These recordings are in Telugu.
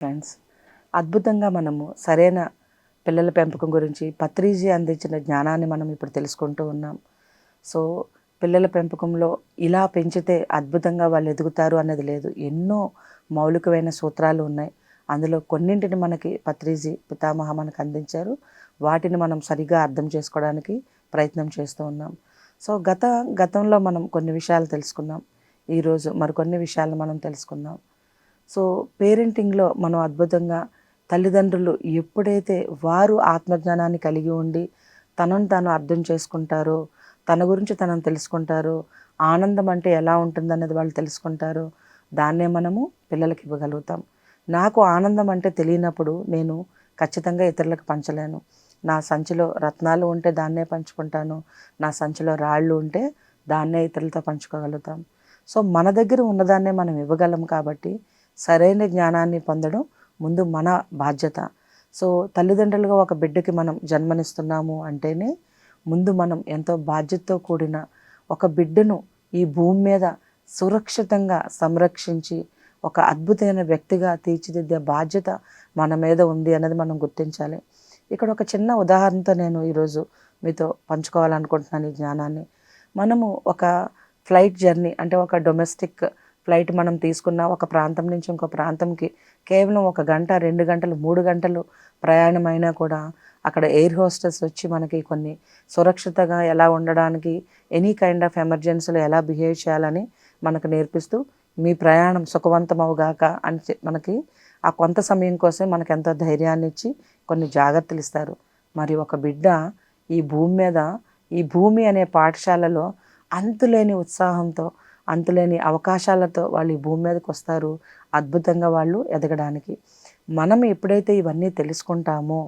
ఫ్రెండ్స్. అద్భుతంగా మనము సరైన పిల్లల పెంపకం గురించి పత్రిజీ అందించిన జ్ఞానాన్ని మనం ఇప్పుడు తెలుసుకుంటూ ఉన్నాం. సో పిల్లల పెంపకంలో ఇలా పెంచితే అద్భుతంగా వాళ్ళు ఎదుగుతారు అన్నది లేదు. ఎన్నో మౌలికమైన సూత్రాలు ఉన్నాయి. అందులో కొన్నింటిని మనకి పత్రిజీ పితామహ మనకు అందించారు. వాటిని మనం సరిగా అర్థం చేసుకోవడానికి ప్రయత్నం చేస్తూ ఉన్నాం. సో గత గతంలో మనం కొన్ని విషయాలు తెలుసుకున్నాం. ఈరోజు మరికొన్ని విషయాలు మనం తెలుసుకుందాం. సో పేరెంటింగ్లో మనం అద్భుతంగా తల్లిదండ్రులు ఎప్పుడైతే వారు ఆత్మజ్ఞానాన్ని కలిగి ఉండి తనను తాను అర్థం చేసుకుంటారో తన గురించి తనను తెలుసుకుంటారో ఆనందం అంటే ఎలా ఉంటుందనేది వాళ్ళు తెలుసుకుంటారో దాన్నే మనము పిల్లలకి ఇవ్వగలుగుతాం. నాకు ఆనందం అంటే తెలియనప్పుడు నేను ఖచ్చితంగా ఇతరులకు పంచలేను. నా సంచిలో రత్నాలు ఉంటే దాన్నే పంచుకుంటాను. నా సంచిలో రాళ్ళు ఉంటే దాన్నే ఇతరులతో పంచుకోగలుగుతాం. సో మన దగ్గర ఉన్నదాన్నే మనం ఇవ్వగలం కాబట్టి సరైన జ్ఞానాన్ని పొందడం ముందు మన బాధ్యత. సో తల్లిదండ్రులుగా ఒక బిడ్డకి మనం జన్మనిస్తున్నాము అంటేనే ముందు మనం ఎంతో బాధ్యతతో కూడిన ఒక బిడ్డను ఈ భూమి మీద సురక్షితంగా సంరక్షించి ఒక అద్భుతమైన వ్యక్తిగా తీర్చిదిద్దే బాధ్యత మన మీద ఉంది అనేది మనం గుర్తించాలి. ఇక్కడ ఒక చిన్న ఉదాహరణతో నేను ఈరోజు మీతో పంచుకోవాలనుకుంటున్నాను ఈ జ్ఞానాన్ని. మనము ఒక ఫ్లైట్ జర్నీ అంటే ఒక డొమెస్టిక్ ఫ్లైట్ మనం తీసుకున్న ఒక ప్రాంతం నుంచి ఇంకో ప్రాంతంకి కేవలం ఒక గంట రెండు గంటలు మూడు గంటలు ప్రయాణం అయినా కూడా అక్కడ ఎయిర్ హోస్టెస్ వచ్చి మనకి కొన్ని సురక్షితంగా ఎలా ఉండడానికి ఎనీ కైండ్ ఆఫ్ ఎమర్జెన్సీలో ఎలా బిహేవ్ చేయాలని మనకు నేర్పిస్తూ మీ ప్రయాణం సుఖవంతమవుగాక అని మనకి ఆ కొంత సమయం కోసం మనకు ఎంతో ధైర్యాన్ని ఇచ్చి కొన్ని జాగ్రత్తలు ఇస్తారు. మరి ఒక బిడ్డ ఈ భూమి మీద ఈ భూమి అనే పాఠశాలలో అంతులేని ఉత్సాహంతో అంతులేని అవకాశాలతో వాళ్ళు ఈ భూమి మీదకి వస్తారు. అద్భుతంగా వాళ్ళు ఎదగడానికి. మనం ఎప్పుడైతే ఇవన్నీ తెలుసుకుంటామో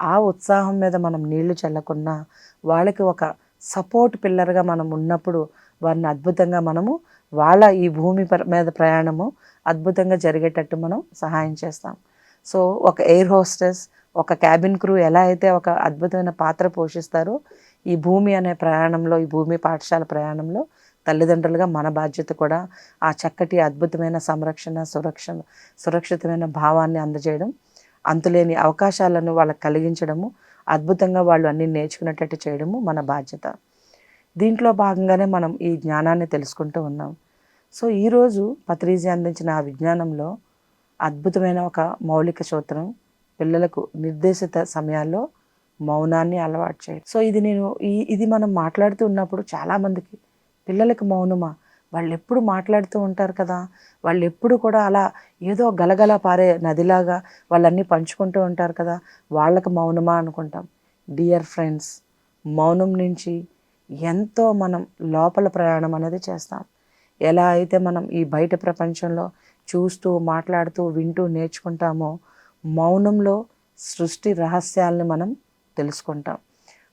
ఆ ఉత్సాహం మీద మనం నీళ్ళు చల్లకున్నా వాళ్ళకి ఒక సపోర్ట్ పిల్లర్గా మనం ఉన్నప్పుడు వారిని అద్భుతంగా మనము వాళ్ళ ఈ భూమి మీద ప్రయాణము అద్భుతంగా జరిగేటట్టు మనం సహాయం చేస్తాం. సో ఒక ఎయిర్ హోస్టెస్ ఒక క్యాబిన్ క్రూ ఎలా అయితే ఒక అద్భుతమైన పాత్ర పోషిస్తారో ఈ భూమి అనే ప్రయాణంలో ఈ భూమి పాఠశాల ప్రయాణంలో తల్లిదండ్రులుగా మన బాధ్యత కూడా ఆ చక్కటి అద్భుతమైన సంరక్షణ సురక్ష సురక్షితమైన భావాన్ని అందజేయడం అంతులేని అవకాశాలను వాళ్ళకి కలిగించడము అద్భుతంగా వాళ్ళు అన్ని నేర్చుకునేటట్టు చేయడము మన బాధ్యత. దీంట్లో భాగంగానే మనం ఈ జ్ఞానాన్ని తెలుసుకుంటూ ఉన్నాం. సో ఈరోజు పత్రిజీ అందించిన ఆ విజ్ఞానంలో అద్భుతమైన ఒక మౌలిక సూత్రం పిల్లలకు నిర్దేశిత సమయాల్లో మౌనాన్ని అలవాటు చేయడం. సో ఇది నేను ఈ ఇది మనం మాట్లాడుతూ ఉన్నప్పుడు చాలామందికి పిల్లలకు మౌనమా? వాళ్ళు ఎప్పుడు మాట్లాడుతూ ఉంటారు కదా? వాళ్ళు ఎప్పుడు కూడా అలా ఏదో గలగల పారే నదిలాగా వాళ్ళన్నీ పంచుకుంటూ ఉంటారు కదా? వాళ్ళకి మౌనమా అనుకుంటాం. డియర్ ఫ్రెండ్స్ మౌనం నుంచి ఎంతో మనం లోపల ప్రయాణం అనేది చేస్తాం. ఎలా అయితే మనం ఈ బయట ప్రపంచంలో చూస్తూ మాట్లాడుతూ వింటూ నేర్చుకుంటామో మౌనంలో సృష్టి రహస్యాల్ని మనం తెలుసుకుంటాం.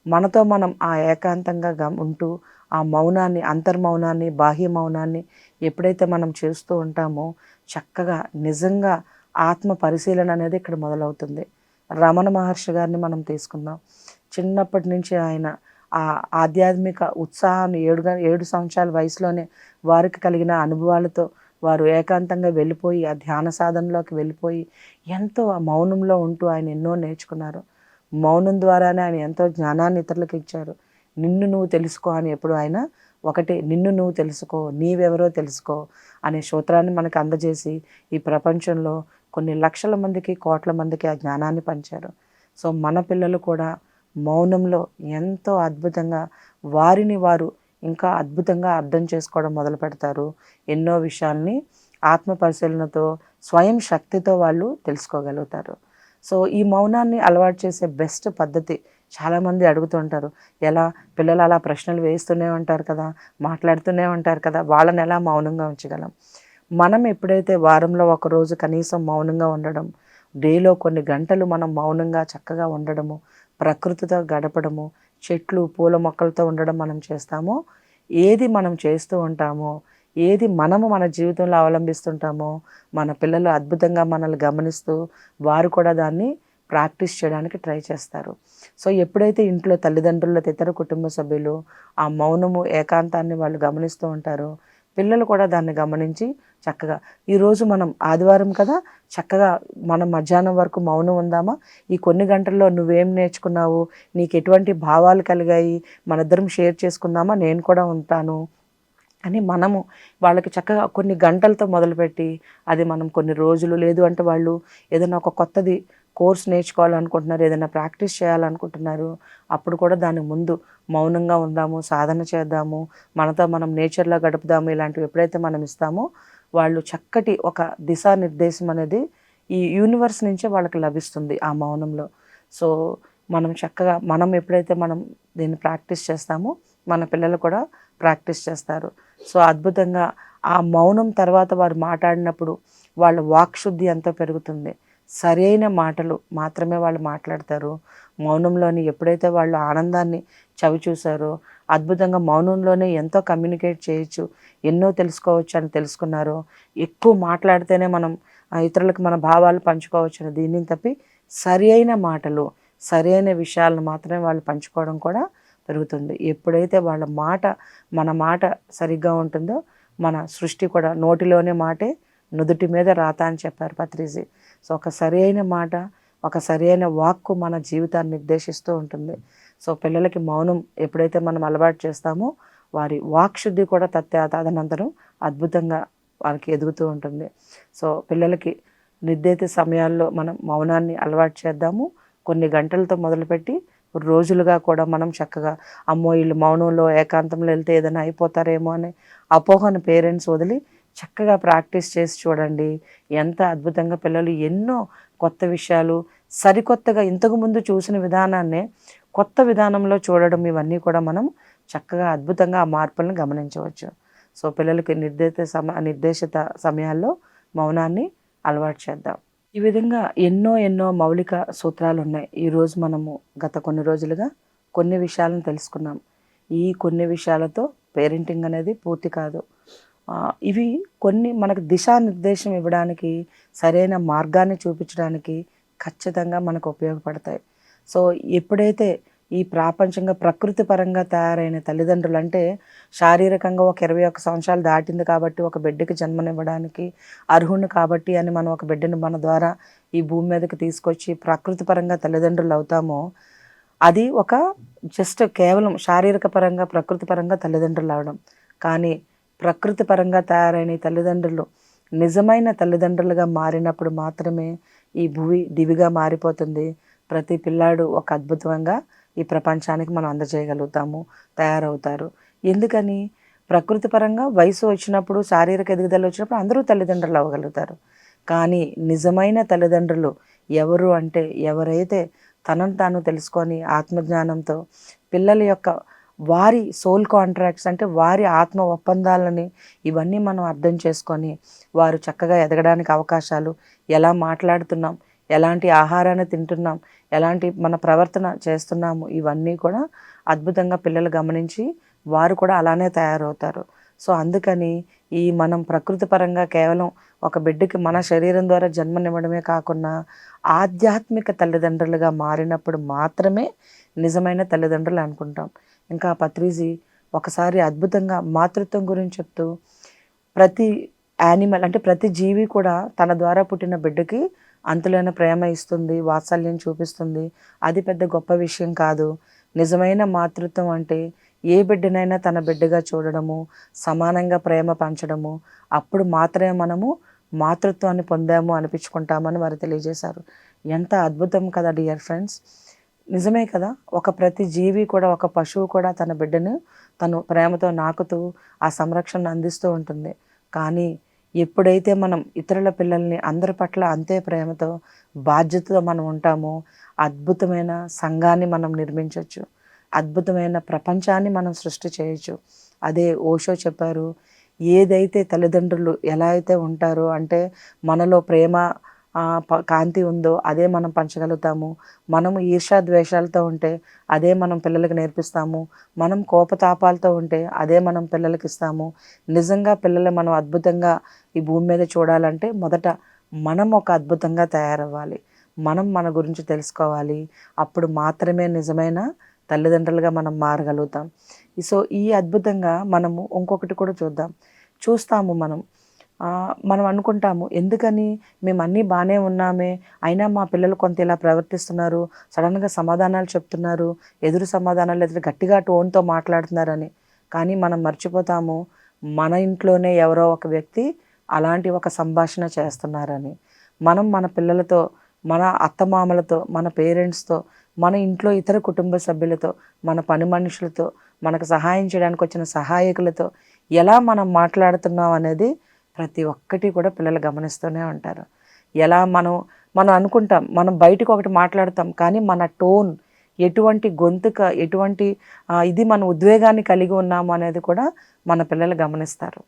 మనతో మనం ఆ ఏకాంతంగా ఉంటూ ఆ మౌనాన్ని అంతర్మౌనాన్ని బాహ్య మౌనాన్ని ఎప్పుడైతే మనం చేస్తూ ఉంటామో చక్కగా నిజంగా ఆత్మ పరిశీలన అనేది ఇక్కడ మొదలవుతుంది. రమణ మహర్షి గారిని మనం తీసుకుందాం. చిన్నప్పటి నుంచి ఆయన ఆ ఆధ్యాత్మిక ఉత్సాహాన్ని ఏడు ఏడు సంవత్సరాల వయసులోనే వారికి కలిగిన అనుభవాలతో వారు ఏకాంతంగా వెళ్ళిపోయి ఆ ధ్యాన సాధనలోకి వెళ్ళిపోయి ఎంతో ఆ మౌనంలో ఉంటూ ఆయన ఎన్నో నేర్చుకున్నారు. మౌనం ద్వారానే ఆయన ఎంతో జ్ఞానాన్ని ఇతరులకు ఇచ్చారు. నిన్ను నువ్వు తెలుసుకో అని ఎప్పుడు ఆయన ఒకటి నిన్ను నువ్వు తెలుసుకో నీవెవరో తెలుసుకో అనే సూత్రాన్ని మనకు అందజేసి ఈ ప్రపంచంలో కొన్ని లక్షల మందికి కోట్ల మందికి ఆ జ్ఞానాన్ని పంచారు. సో మన పిల్లలు కూడా మౌనంలో ఎంతో అద్భుతంగా వారిని వారు ఇంకా అద్భుతంగా అర్థం చేసుకోవడం మొదలు పెడతారు. ఎన్నో విషయాల్ని ఆత్మ పరిశీలనతో స్వయం శక్తితో వాళ్ళు తెలుసుకోగలుగుతారు. సో ఈ మౌనాన్ని అలవాటు చేసే బెస్ట్ పద్ధతి చాలామంది అడుగుతుంటారు ఎలా? పిల్లలు అలా ప్రశ్నలు వేస్తూనే ఉంటారు కదా మాట్లాడుతూనే ఉంటారు కదా వాళ్ళని ఎలా మౌనంగా ఉంచగలం? మనం ఎప్పుడైతే వారంలో ఒకరోజు కనీసం మౌనంగా ఉండడం డేలో కొన్ని గంటలు మనం మౌనంగా చక్కగా ఉండడము ప్రకృతితో గడపడము చెట్లు పూల మొక్కలతో ఉండడం మనం చేస్తామో ఏది మనం చేస్తూ ఉంటామో ఏది మనము మన జీవితంలో అవలంబిస్తుంటామో మన పిల్లలు అద్భుతంగా మనల్ని గమనిస్తూ వారు కూడా దాన్ని ప్రాక్టీస్ చేయడానికి ట్రై చేస్తారు. సో ఎప్పుడైతే ఇంట్లో తల్లిదండ్రులతో ఇతర కుటుంబ సభ్యులు ఆ మౌనము ఏకాంతాన్ని వాళ్ళు గమనిస్తూ ఉంటారో పిల్లలు కూడా దాన్ని గమనించి చక్కగా ఈరోజు మనం ఆదివారం కదా చక్కగా మనం మధ్యాహ్నం వరకు మౌనం ఉందామా? ఈ కొన్ని గంటల్లో నువ్వేం నేర్చుకున్నావు? నీకు ఎటువంటి భావాలు కలిగాయి? మనిద్దరం షేర్ చేసుకుందామా? నేను కూడా ఉంటాను అని మనము వాళ్ళకి చక్కగా కొన్ని గంటలతో మొదలుపెట్టి అది మనం కొన్ని రోజులు లేదు అంటే వాళ్ళు ఏదైనా ఒక కొత్తది కోర్స్ నేర్చుకోవాలనుకుంటున్నారు ఏదైనా ప్రాక్టీస్ చేయాలనుకుంటున్నారు అప్పుడు కూడా దాని ముందు మౌనంగా ఉందాము సాధన చేద్దాము మనతో మనం నేచర్లో గడుపుదాము ఇలాంటివి ఎప్పుడైతే మనం ఇస్తామో వాళ్ళు చక్కటి ఒక దిశానిర్దేశం అనేది ఈ యూనివర్స్ నుంచే వాళ్ళకి లభిస్తుంది ఆ మౌనంలో. సో మనం చక్కగా మనం ఎప్పుడైతే మనం దీన్ని ప్రాక్టీస్ చేస్తామో మన పిల్లలు కూడా ప్రాక్టీస్ చేస్తారు. సో అద్భుతంగా ఆ మౌనం తర్వాత వారు మాట్లాడినప్పుడు వాళ్ళ వాక్శుద్ధి ఎంతో పెరుగుతుంది. సరైన మాటలు మాత్రమే వాళ్ళు మాట్లాడతారు. మౌనంలోని ఎప్పుడైతే వాళ్ళు ఆనందాన్ని చవి చూసారో అద్భుతంగా మౌనంలోనే ఎంతో కమ్యూనికేట్ చేయొచ్చు ఎన్నో తెలుసుకోవచ్చు అని తెలుసుకున్నారో ఎక్కువ మాట్లాడితేనే మనం ఇతరులకు మన భావాలు పంచుకోవచ్చు అని దీన్ని తప్పి సరి అయిన మాటలు సరి అయిన విషయాలను మాత్రమే వాళ్ళు పంచుకోవడం కూడా పెరుగుతుంది ఎప్పుడైతే వాళ్ళ మాట మన మాట సరిగ్గా ఉంటుందో మన సృష్టి కూడా నోటిలోనే మాటే నుదుటి మీద రాత అని చెప్పారు పత్రిజీ. సో ఒక సరైన మాట ఒక సరైన వాక్కు మన జీవితాన్ని నిర్దేశిస్తూ ఉంటుంది. సో పిల్లలకి మౌనం ఎప్పుడైతే మనం అలవాటు చేస్తామో వారి వాక్శుద్ధి కూడా తత్తే తదనంతరం అద్భుతంగా వారికి ఎదుగుతూ ఉంటుంది. సో పిల్లలకి నిర్దేత సమయాల్లో మనం మౌనాన్ని అలవాటు చేద్దాము. కొన్ని గంటలతో మొదలుపెట్టి రోజులుగా కూడా మనం చక్కగా అమ్మో వీళ్ళు మౌనంలో ఏకాంతంలో వెళ్తే ఏదైనా అయిపోతారేమో అని అపోహను పేరెంట్స్ వదిలి చక్కగా ప్రాక్టీస్ చేసి చూడండి. ఎంత అద్భుతంగా పిల్లలు ఎన్నో కొత్త విషయాలు సరికొత్తగా ఇంతకుముందు చూసిన విధానాన్నే కొత్త విధానంలో చూడడం ఇవన్నీ కూడా మనం చక్కగా అద్భుతంగా ఆ మార్పులను గమనించవచ్చు. సో పిల్లలకి నిర్దేశ సమ నిర్దేశిత సమయాల్లో మౌనాన్ని అలవాటు చేద్దాం. ఈ విధంగా ఎన్నో ఎన్నో మౌలిక సూత్రాలు ఉన్నాయి. ఈరోజు మనము గత కొన్ని రోజులుగా కొన్ని విషయాలను తెలుసుకున్నాం. ఈ కొన్ని విషయాలతో పేరెంటింగ్ అనేది పూర్తి కాదు. ఇవి కొన్ని మనకు దిశానిర్దేశం ఇవ్వడానికి సరైన మార్గాన్ని చూపించడానికి ఖచ్చితంగా మనకు ఉపయోగపడతాయి. సో ఎప్పుడైతే ఈ ప్రాపంచంగా ప్రకృతి పరంగా తయారైన తల్లిదండ్రులు అంటే శారీరకంగా ఒక ఇరవై ఒక్క సంవత్సరాలు దాటింది కాబట్టి ఒక బిడ్డకి జన్మనివ్వడానికి అర్హుణ్ణి కాబట్టి అని మనం ఒక బిడ్డను మన ద్వారా ఈ భూమి మీదకి తీసుకొచ్చి ప్రకృతి పరంగా తల్లిదండ్రులు అవుతామో అది ఒక జస్ట్ కేవలం శారీరక పరంగా ప్రకృతి పరంగా తల్లిదండ్రులు అవడం. కానీ ప్రకృతి పరంగా తయారైన తల్లిదండ్రులు నిజమైన తల్లిదండ్రులుగా మారినప్పుడు మాత్రమే ఈ భూమి దివిగా మారిపోతుంది. ప్రతి పిల్లాడు ఒక అద్భుతంగా ఈ ప్రపంచానికి మనం అందజేయగలుగుతాము తయారవుతారు. ఎందుకని? ప్రకృతి పరంగా వయసు వచ్చినప్పుడు శారీరక ఎదుగుదల వచ్చినప్పుడు అందరూ తల్లిదండ్రులు అవ్వగలుగుతారు. కానీ నిజమైన తల్లిదండ్రులు ఎవరు అంటే ఎవరైతే తనను తాను తెలుసుకొని ఆత్మజ్ఞానంతో పిల్లల యొక్క వారి సోల్ కాంట్రాక్ట్స్ అంటే వారి ఆత్మ ఒప్పందాలని ఇవన్నీ మనం అర్థం చేసుకొని వారు చక్కగా ఎదగడానికి అవకాశాలు ఎలా మాట్లాడుతున్నాం ఎలాంటి ఆహారాన్ని తింటున్నాం ఎలాంటి మన ప్రవర్తన చేస్తున్నాము ఇవన్నీ కూడా అద్భుతంగా పిల్లలు గమనించి వారు కూడా అలానే తయారవుతారు. సో అందుకని ఈ మనం ప్రకృతి పరంగా కేవలం ఒక బిడ్డకి మన శరీరం ద్వారా జన్మనివ్వడమే కాకుండా ఆధ్యాత్మిక తల్లిదండ్రులుగా మారినప్పుడు మాత్రమే నిజమైన తల్లిదండ్రులు అనుకుంటాం. ఇంకా పత్రిజీ ఒకసారి అద్భుతంగా మాతృత్వం గురించి చెప్తూ ప్రతి యానిమల్ అంటే ప్రతి జీవి కూడా తన ద్వారా పుట్టిన బిడ్డకి అంతులైన ప్రేమ ఇస్తుంది వాత్సల్యం చూపిస్తుంది. అది పెద్ద గొప్ప విషయం కాదు. నిజమైన మాతృత్వం అంటే ఏ బిడ్డనైనా తన బిడ్డగా చూడడము సమానంగా ప్రేమ పంచడము. అప్పుడు మాత్రమే మనము మాతృత్వాన్ని పొందాము అనిపించుకుంటామని వారు తెలియజేశారు. ఎంత అద్భుతం కదా డియర్ ఫ్రెండ్స్. నిజమే కదా? ఒక ప్రతి జీవి కూడా ఒక పశువు కూడా తన బిడ్డను తను ప్రేమతో నాకుతూ ఆ సంరక్షణ అందిస్తూ ఉంటుంది. కానీ ఎప్పుడైతే మనం ఇతరుల పిల్లల్ని అందరి పట్ల అంతే ప్రేమతో బాధ్యతతో మనం ఉంటామో అద్భుతమైన సంఘాన్ని మనం నిర్మించవచ్చు అద్భుతమైన ప్రపంచాన్ని మనం సృష్టి చేయొచ్చు. అదే ఓషో చెప్పారు ఏదైతే తల్లిదండ్రులు ఎలా అయితే ఉంటారో అంటే మనలో ప్రేమ కాంతి ఉందో అదే మనం పంచగలుగుతాము. మనము ఈర్షాద్వేషాలతో ఉంటే అదే మనం పిల్లలకు నేర్పిస్తాము. మనం కోపతాపాలతో ఉంటే అదే మనం పిల్లలకి ఇస్తాము. నిజంగా పిల్లలు మనం అద్భుతంగా ఈ భూమి మీద చూడాలంటే మొదట మనం ఒక అద్భుతంగా తయారవ్వాలి. మనం మన గురించి తెలుసుకోవాలి. అప్పుడు మాత్రమే నిజమైన తల్లిదండ్రులుగా మనం మారగలుగుతాం. సో ఈ అద్భుతంగా మనము ఇంకొకటి కూడా చూద్దాం. చూస్తాము మనం. మనం అనుకుంటాము ఎందుకని? మేము అన్నీ బాగానే ఉన్నామే. అయినా మా పిల్లలు కొంత ఇలా ప్రవర్తిస్తున్నారు సడన్గా సమాధానాలు చెప్తున్నారు ఎదురు సమాధానాలు ఎదురు గట్టిగా టోన్తో మాట్లాడుతున్నారని. కానీ మనం మర్చిపోతాము మన ఇంట్లోనే ఎవరో ఒక వ్యక్తి అలాంటి ఒక సంభాషణ చేస్తున్నారని. మనం మన పిల్లలతో మన అత్తమామలతో మన పేరెంట్స్తో మన ఇంట్లో ఇతర కుటుంబ సభ్యులతో మన పని మనుషులతో మనకు సహాయం చేయడానికి వచ్చిన సహాయకులతో ఎలా మనం మాట్లాడుతున్నాం అనేది ప్రతి ఒక్కటి కూడా పిల్లలు గమనిస్తూనే ఉంటారు. ఎలా మనం మనం అనుకుంటాం మనం బయటకు ఒకటి మాట్లాడతాం కానీ మన టోన్ ఎటువంటి గొంతుక ఎటువంటి ఇది మన ఉద్వేగాన్ని కలిగి ఉన్నాము అనేది కూడా మన పిల్లలు గమనిస్తారు.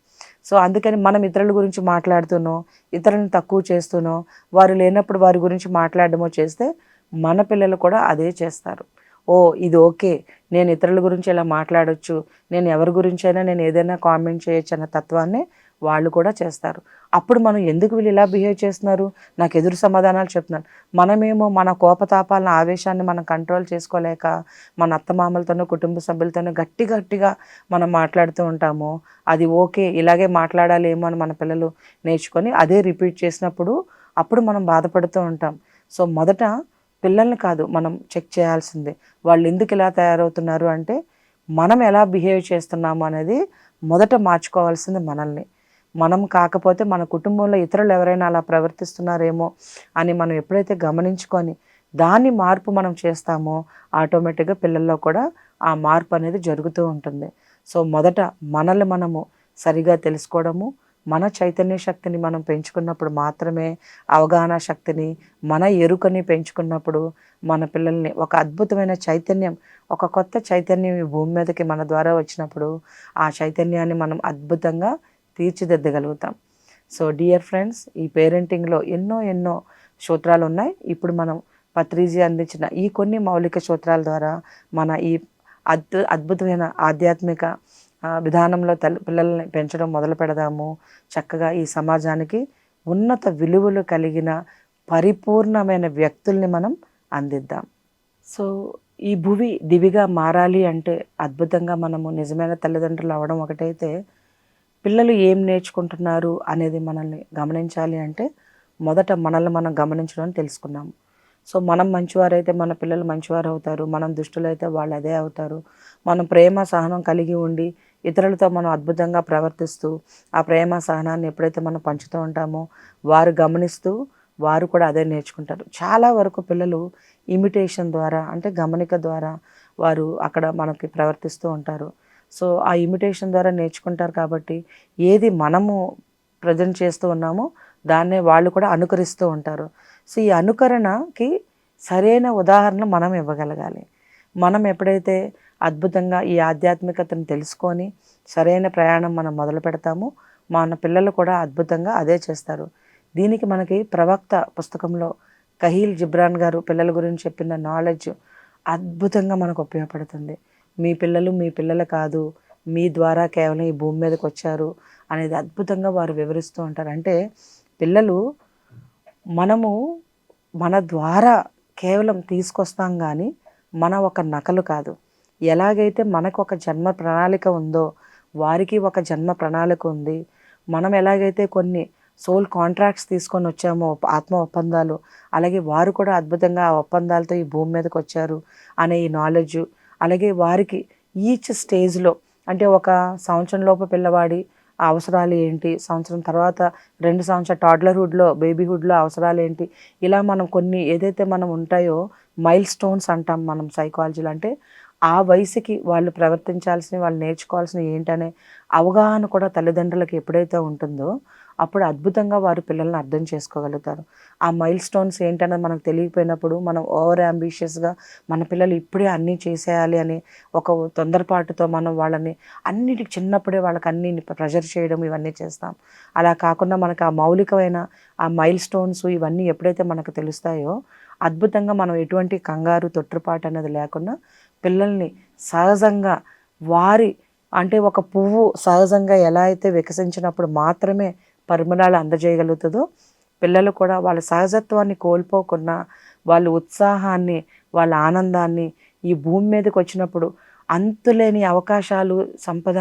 సో అందుకని మనం ఇతరుల గురించి మాట్లాడుతూనో ఇతరులను తక్కువ చేస్తూనో వారు లేనప్పుడు వారి గురించి మాట్లాడడమో చేస్తే మన పిల్లలు కూడా అదే చేస్తారు. ఓ ఇది ఓకే నేను ఇతరుల గురించి ఇలా మాట్లాడొచ్చు నేను ఎవరి గురించి అయినా నేను ఏదైనా కామెంట్ చేయొచ్చు అన్న తత్వాన్ని వాళ్ళు కూడా చేస్తారు. అప్పుడు మనం ఎందుకు వీళ్ళు ఇలా బిహేవ్ చేస్తున్నారు? నాకు ఎదురు సమాధానాలు చెప్తున్నారు మనమేమో మన కోపతాపాలను ఆవేశాన్ని మనం కంట్రోల్ చేసుకోలేక మన అత్తమామలతోనో కుటుంబ సభ్యులతోనో గట్టి గట్టిగా మనం మాట్లాడుతూ ఉంటాము అది ఓకే ఇలాగే మాట్లాడాలేమో అని మన పిల్లలు నేర్చుకొని అదే రిపీట్ చేసినప్పుడు అప్పుడు మనం బాధపడుతూ ఉంటాం. సో మొదట పిల్లల్ని కాదు మనం చెక్ చేయాల్సిందే. వాళ్ళు ఎందుకు ఇలా తయారవుతున్నారు అంటే మనం ఎలా బిహేవ్ చేస్తున్నాము అనేది మొదట మార్చుకోవాల్సింది మనల్ని. మనం కాకపోతే మన కుటుంబంలో ఇతరులు ఎవరైనా అలా ప్రవర్తిస్తున్నారేమో అని మనం ఎప్పుడైతే గమనించుకొని దాన్ని మార్పు మనం చేస్తామో ఆటోమేటిక్గా పిల్లల్లో కూడా ఆ మార్పు అనేది జరుగుతూ ఉంటుంది. సో మొదట మనల్ని మనము సరిగా తెలుసుకోవడము మన చైతన్య శక్తిని మనం పెంచుకున్నప్పుడు మాత్రమే అవగాహన శక్తిని మన ఎరుకని పెంచుకున్నప్పుడు మన పిల్లల్ని ఒక అద్భుతమైన చైతన్యం ఒక కొత్త చైతన్యం ఈ భూమి మీదకి మన ద్వారా వచ్చినప్పుడు ఆ చైతన్యాన్ని మనం అద్భుతంగా తీర్చిదిద్దగలుగుతాం. సో డియర్ ఫ్రెండ్స్ ఈ పేరెంటింగ్లో ఎన్నో ఎన్నో సూత్రాలు ఉన్నాయి ఇప్పుడు మనం పత్రిజీ అందించిన ఈ కొన్ని మౌలిక సూత్రాల ద్వారా మన ఈ అద్భు అద్భుతమైన ఆధ్యాత్మిక విధానంలో తల్లి పిల్లల్ని పెంచడం మొదలు పెడదాము. చక్కగా ఈ సమాజానికి ఉన్నత విలువలు కలిగిన పరిపూర్ణమైన వ్యక్తుల్ని మనం అందిద్దాం. సో ఈ భువి దివిగా మారాలి అంటే అద్భుతంగా మనము నిజమైన తల్లిదండ్రులు అవ్వడం ఒకటైతే పిల్లలు ఏం నేర్చుకుంటున్నారు అనేది మనల్ని గమనించాలి అంటే మొదట మనల్ని మనం గమనించడం అని తెలుసుకున్నాము. సో మనం మంచివారైతే మన పిల్లలు మంచివారు అవుతారు మనం దుష్టులైతే వాళ్ళు అదే అవుతారు. మనం ప్రేమ సహనం కలిగి ఉండి ఇతరులతో మనం అద్భుతంగా ప్రవర్తిస్తూ ఆ ప్రేమ సహనాన్ని ఎప్పుడైతే మనం పంచుతూ ఉంటామో వారు గమనిస్తూ వారు కూడా అదే నేర్చుకుంటారు. చాలా వరకు పిల్లలు ఇమిటేషన్ ద్వారా అంటే గమనిక ద్వారా వారు అక్కడ మనకి ప్రవర్తిస్తూ ఉంటారు. సో ఆ ఇమిటేషన్ ద్వారా నేర్చుకుంటారు కాబట్టి ఏది మనము ప్రజెంట్ చేస్తూ ఉన్నామో దాన్నే వాళ్ళు కూడా అనుకరిస్తూ ఉంటారు. సో ఈ అనుకరణకి సరైన ఉదాహరణ మనం ఇవ్వగలగాలి. మనం ఎప్పుడైతే అద్భుతంగా ఈ ఆధ్యాత్మికతను తెలుసుకొని సరైన ప్రయాణం మనం మొదలు పెడతామో మన పిల్లలు కూడా అద్భుతంగా అదే చేస్తారు. దీనికి మనకి ప్రవక్త పుస్తకంలో కహీల్ జిబ్రాన్ గారు పిల్లల గురించి చెప్పిన నాలెడ్జ్ అద్భుతంగా మనకు ఉపయోగపడుతుంది. మీ పిల్లలు మీ పిల్లలు కాదు మీ ద్వారా కేవలం ఈ భూమి మీదకి వచ్చారు అనేది అద్భుతంగా వారు వివరిస్తూ ఉంటారు. అంటే పిల్లలు మనము మన ద్వారా కేవలం తీసుకొస్తాం కానీ మన ఒక నకలు కాదు. ఎలాగైతే మనకు ఒక జన్మ ప్రణాళిక ఉందో వారికి ఒక జన్మ ప్రణాళిక ఉంది మనం ఎలాగైతే కొన్ని సోల్ కాంట్రాక్ట్స్ తీసుకొని వచ్చామో ఆత్మ ఒప్పందాలు అలాగే వారు కూడా అద్భుతంగా ఆ ఒప్పందాలతో ఈ భూమి మీదకి వచ్చారు అనే ఈ నాలెడ్జ్ అలాగే వారికి ఈచ్ స్టేజ్లో అంటే ఒక సంవత్సరంలోపు పిల్లవాడి అవసరాలు ఏంటి? సంవత్సరం తర్వాత రెండు సంవత్సరాల టాడ్లర్హుడ్లో బేబీహుడ్లో అవసరాలు ఏంటి? ఇలా మనం కొన్ని ఏదైతే మనం ఉంటాయో మైల్ స్టోన్స్ అంటాం మనం సైకాలజీలో అంటే ఆ వయసుకి వాళ్ళు ప్రవర్తించాల్సిన వాళ్ళు నేర్చుకోవాల్సినవి ఏంటనే అవగాహన కూడా తల్లిదండ్రులకు ఎప్పుడైతే ఉంటుందో అప్పుడు అద్భుతంగా వారు పిల్లల్ని అర్థం చేసుకోగలుగుతారు. ఆ మైల్ స్టోన్స్ ఏంటన్నది మనకు తెలియకపోయినప్పుడు మనం ఓవర్ అంబిషియస్గా మన పిల్లలు ఇప్పుడే అన్నీ చేసేయాలి అని ఒక తొందరపాటుతో మనం వాళ్ళని అన్నిటికి చిన్నప్పుడే వాళ్ళకి అన్ని ప్రెజర్ చేయడం ఇవన్నీ చేస్తాం. అలా కాకుండా మనకు ఆ మౌలికమైన ఆ మైల్ స్టోన్స్ ఇవన్నీ ఎప్పుడైతే మనకు తెలుస్తాయో అద్భుతంగా మనం ఎటువంటి కంగారు తొట్టుపాటు అనేది లేకుండా పిల్లల్ని సహజంగా వారి అంటే ఒక పువ్వు సహజంగా ఎలా అయితే వికసించినప్పుడు మాత్రమే పరిమళాలు అందజేయగలుగుతుందో పిల్లలు కూడా వాళ్ళ సహజత్వాన్ని కోల్పోకుండా వాళ్ళ ఉత్సాహాన్ని వాళ్ళ ఆనందాన్ని ఈ భూమి మీదకి వచ్చినప్పుడు అంతులేని అవకాశాలు సంపద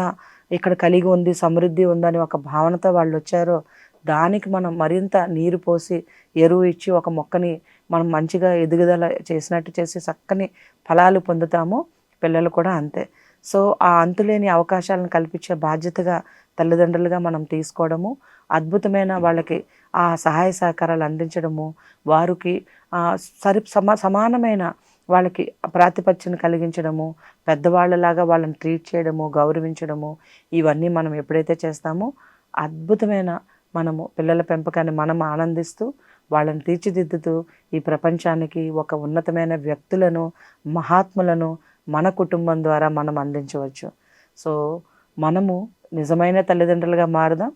ఇక్కడ కలిగి ఉంది సమృద్ధి ఉందని ఒక భావనతో వాళ్ళు వచ్చారో దానికి మనం మరింత నీరు పోసి ఎరువు ఇచ్చి ఒక మొక్కని మనం మంచిగా ఎదుగుదల చేసినట్టు చేసి చక్కని ఫలాలు పొందుతామో పిల్లలు కూడా అంతే. సో ఆ అంతులేని అవకాశాలను కల్పించే బాధ్యతగా తల్లిదండ్రులుగా మనం తీసుకోవడము అద్భుతమైన వాళ్ళకి ఆ సహాయ సహకారాలు అందించడము వారికి సరి సమా సమానమైన వాళ్ళకి ప్రాతిపత్యం కలిగించడము పెద్దవాళ్ళలాగా వాళ్ళని ట్రీట్ చేయడము గౌరవించడము ఇవన్నీ మనం ఎప్పుడైతే చేస్తామో అద్భుతమైన మనము పిల్లల పెంపకాన్ని మనం ఆనందిస్తూ వాళ్ళని తీర్చిదిద్దుతూ ఈ ప్రపంచానికి ఒక ఉన్నతమైన వ్యక్తులను మహాత్ములను మన కుటుంబం ద్వారా మనం అందించవచ్చు. సో మనము నిజమైన తల్లిదండ్రులుగా మారుదాం.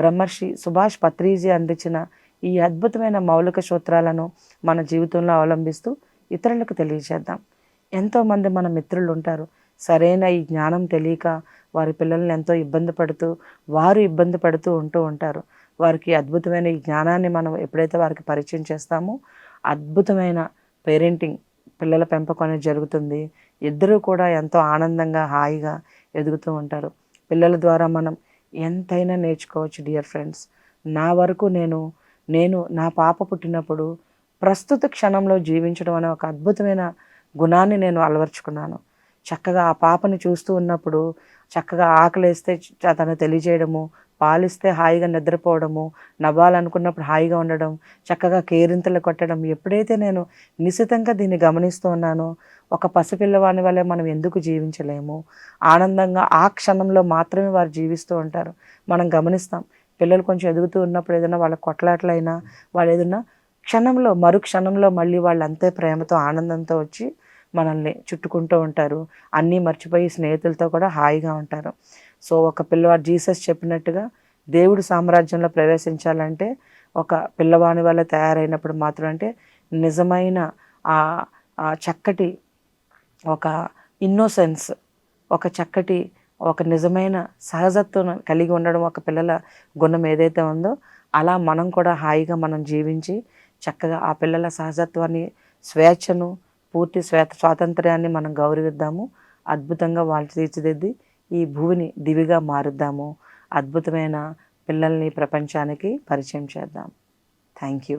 బ్రహ్మర్షి సుభాష్ పత్రీజీ అందించిన ఈ అద్భుతమైన మౌలిక సూత్రాలను మన జీవితంలో అవలంబిస్తూ ఇతరులకు తెలియజేద్దాం. ఎంతోమంది మన మిత్రులు ఉంటారు సరైన ఈ జ్ఞానం తెలియక వారి పిల్లల్ని ఎంతో ఇబ్బంది పడుతూ వారు ఇబ్బంది పడుతూ ఉంటూ ఉంటారు. వారికి అద్భుతమైన ఈ జ్ఞానాన్ని మనం ఎప్పుడైతే వారికి పరిచయం చేస్తామో అద్భుతమైన పేరెంటింగ్ పిల్లల పెంపకం అనేది జరుగుతుంది. ఇద్దరూ కూడా ఎంతో ఆనందంగా హాయిగా ఎదుగుతూ ఉంటారు. పిల్లల ద్వారా మనం ఎంతైనా నేర్చుకోవచ్చు డియర్ ఫ్రెండ్స్ నా వరకు నేను నేను నా పాప పుట్టినప్పుడు ప్రస్తుత క్షణంలో జీవించడం అనే ఒక అద్భుతమైన గుణాన్ని నేను అలవర్చుకున్నాను. చక్కగా ఆ పాపని చూస్తూ ఉన్నప్పుడు చక్కగా ఆకలేస్తే తను తెలియజేయడము పాలిస్తే హాయిగా నిద్రపోవడము నవ్వాలనుకున్నప్పుడు హాయిగా ఉండడం చక్కగా కేరింతలు కొట్టడం ఎప్పుడైతే నేను నిశితంగా దీన్ని గమనిస్తూ ఉన్నానో ఒక పసిపిల్లవాని వల్లే మనం ఎందుకు జీవించలేము? ఆనందంగా ఆ క్షణంలో మాత్రమే వారు జీవిస్తూ ఉంటారు. మనం గమనిస్తాం పిల్లలు కొంచెం ఎదుగుతూ ఉన్నప్పుడు ఏదైనా వాళ్ళ కొట్లాట్లైనా వాళ్ళు ఏదైనా క్షణంలో మరు క్షణంలో మళ్ళీ వాళ్ళు అంతే ప్రేమతో ఆనందంతో వచ్చి మనల్ని చుట్టుకుంటూ ఉంటారు. అన్నీ మర్చిపోయి స్నేహితులతో కూడా హాయిగా ఉంటారు. సో ఒక పిల్లవాడు జీసస్ చెప్పినట్టుగా దేవుడు సామ్రాజ్యంలో ప్రవేశించాలంటే ఒక పిల్లవాని వల్ల తయారైనప్పుడు మాత్రం అంటే నిజమైన ఆ ఆ చక్కటి ఒక ఇన్నోసెన్స్ ఒక చక్కటి ఒక నిజమైన సహజత్వం కలిగి ఉండడం ఒక పిల్లల గుణం ఏదైతే ఉందో అలా మనం కూడా హాయిగా మనం జీవించి చక్కగా ఆ పిల్లల సహజత్వాన్ని స్వేచ్ఛను పూర్తి శ్వేత స్వాతంత్ర్యాన్ని మనం గౌరవిద్దాము అద్భుతంగా వాళ్ళు తీర్చిదిద్ది ఈ భూమిని దివిగా మారుద్దాము అద్భుతమైన పిల్లల్ని ప్రపంచానికి పరిచయం చేద్దాం. Thank you